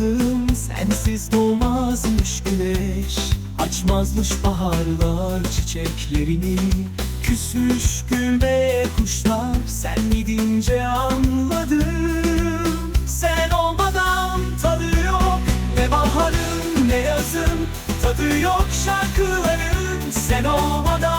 anladım Sensiz doğmazmış güneş. Açmazmış baharlar çiçeklerini. Küsmüş gülmeye kuşlar Sen gidince anladım. Sen olmadan tadı yok Ne baharın ne yazın. Tadı yok şarkıların Sen olmadan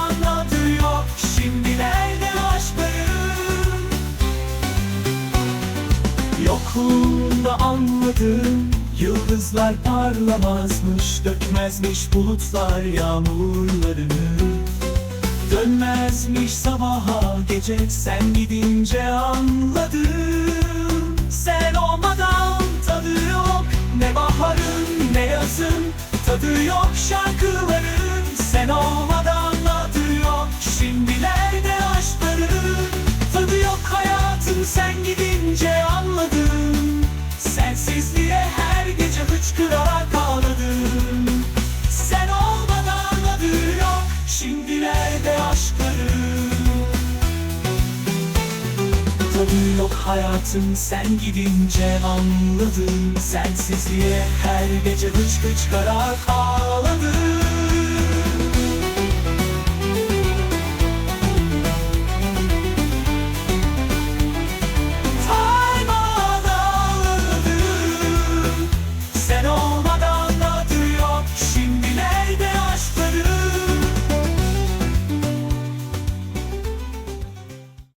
Yokluğunda anladım Yıldızlar parlamazmış Dökmezmiş bulutlar yağmurlarını. Dönmezmiş sabaha gece Sen gidince anladım. Sen olmadan tadı yok Ne baharın ne yazın Tadı yok şarkıların Sensizliğe her gece hıçkırarak ağladım Sen olmadan adı yok Şimdi nerede aşkların. Tadı yok hayatın sen gidince anladım Sensizliğe her gece hıç hıçkarak ağladım